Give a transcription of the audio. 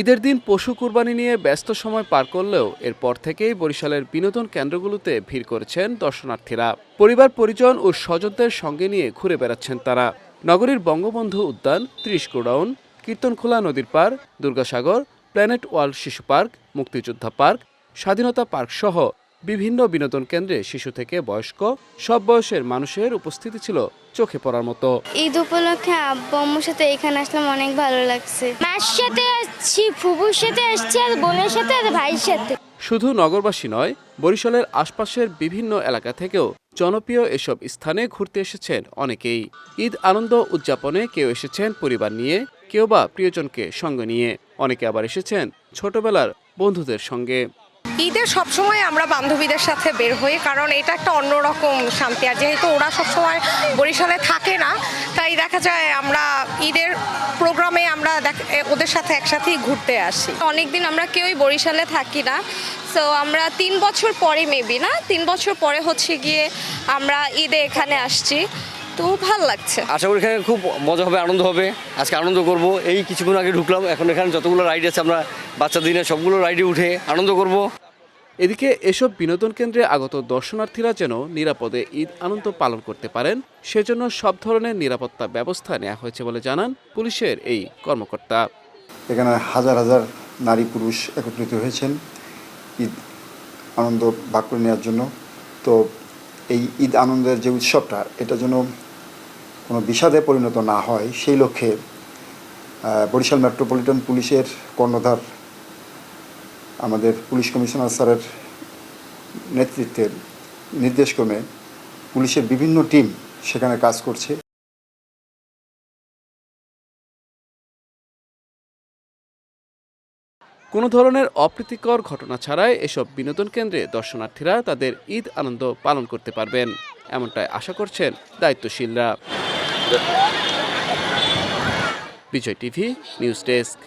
ঈদের দিন পশু কুরবানি নিয়ে ব্যস্ত সময় পার করলেও এরপর থেকেই বরিশালের বিনোদন কেন্দ্রগুলোতে ভিড় করেছেন দর্শনার্থীরা। পরিবার, পরিজন ও স্বজনদের সঙ্গে নিয়ে ঘুরে বেড়াচ্ছেন তারা। নগরীর বঙ্গবন্ধু উদ্যান, ত্রিশ গোডাউন, কীর্তনখোলা নদীর পার, দুর্গাসাগর, প্ল্যানেট ওয়ার্ল্ড শিশু পার্ক, মুক্তিযোদ্ধা পার্ক, স্বাধীনতা পার্ক সহ বিভিন্ন বিনোদন কেন্দ্রে শিশু থেকে বয়স্ক সব বয়সের মানুষের উপস্থিতি ছিল চোখে পড়ার মতো। ঈদ উপলক্ষে আব্বু আম্মুর সাথে এখানে আসলাম অনেক ভালো লাগছে। মার সাথে আসছি ফুবুর সাথে আসছি আর বোনের সাথে আর ভাইয়ের সাথে। শুধু নগরবাসী নয় বরিশালের আশপাশের বিভিন্ন এলাকা থেকেও জনপ্রিয় এসব স্থানে ঘুরতে এসেছেন অনেকেই। ঈদ আনন্দ উদযাপনে কেউ এসেছেন পরিবার নিয়ে কেউ বা প্রিয়জনকে সঙ্গে নিয়ে। অনেকে আবার এসেছেন ছোটবেলার বন্ধুদের সঙ্গে। ঈদের সবসময় আমরা বান্ধবীদের সাথে বের হই, কারণ এটা একটা অন্যরকম শান্তি। আর যেহেতু ওরা সবসময় বরিশালে থাকে না, তাই দেখা যায় আমরা ঈদের প্রোগ্রামে আমরা ওদের সাথে একসাথেই ঘুরতে আসি। অনেকদিন আমরা কেউই বরিশালে থাকি না সো আমরা তিন বছর পরে মেবি না, তিন বছর পরে হচ্ছে গিয়ে আমরা ঈদে এখানে আসছি। তো ভালো লাগছে। আশা করি এখানে খুব মজা হবে আনন্দ হবে। আজকে আনন্দ করব। এই কিছুক্ষণ আগে ঢুকলাম এখন এখানে যতগুলো রাইড আছে আমরা বাচ্চা দিনে সবগুলো রাইডে উঠে আনন্দ করব। এদিকে এসব বিনোদন কেন্দ্রে আগত দর্শনার্থীরা যেন নিরাপদে ঈদ আনন্দ পালন করতে পারেন সেজন্য সব ধরনের নিরাপত্তা ব্যবস্থা নেওয়া হয়েছে বলে জানান পুলিশের এই কর্মকর্তা। এখানে হাজার হাজার নারী পুরুষ একত্রিত হয়েছেন ঈদ আনন্দ ভাগ করে নেওয়ার জন্য। তো এই ঈদ আনন্দের যে উৎসবটা, এটা যেন কোনো বিষাদে পরিণত না হয়, সেই লক্ষ্যে বরিশাল মেট্রোপলিটন পুলিশের কর্ণধার, আমাদের পুলিশ কমিশনার স্যারের নেতৃত্বের নির্দেশক্রমে পুলিশের বিভিন্ন টিম সেখানে কাজ করছে। কোনো ধরনের অপ্রীতিকর ঘটনা ছাড়াই এসব বিনোদন কেন্দ্রে দর্শনার্থীরা তাদের ঈদ আনন্দ পালন করতে পারবেন। এমনটাই আশা করছেন দায়িত্বশীলরা। Bijoy TV, news desk.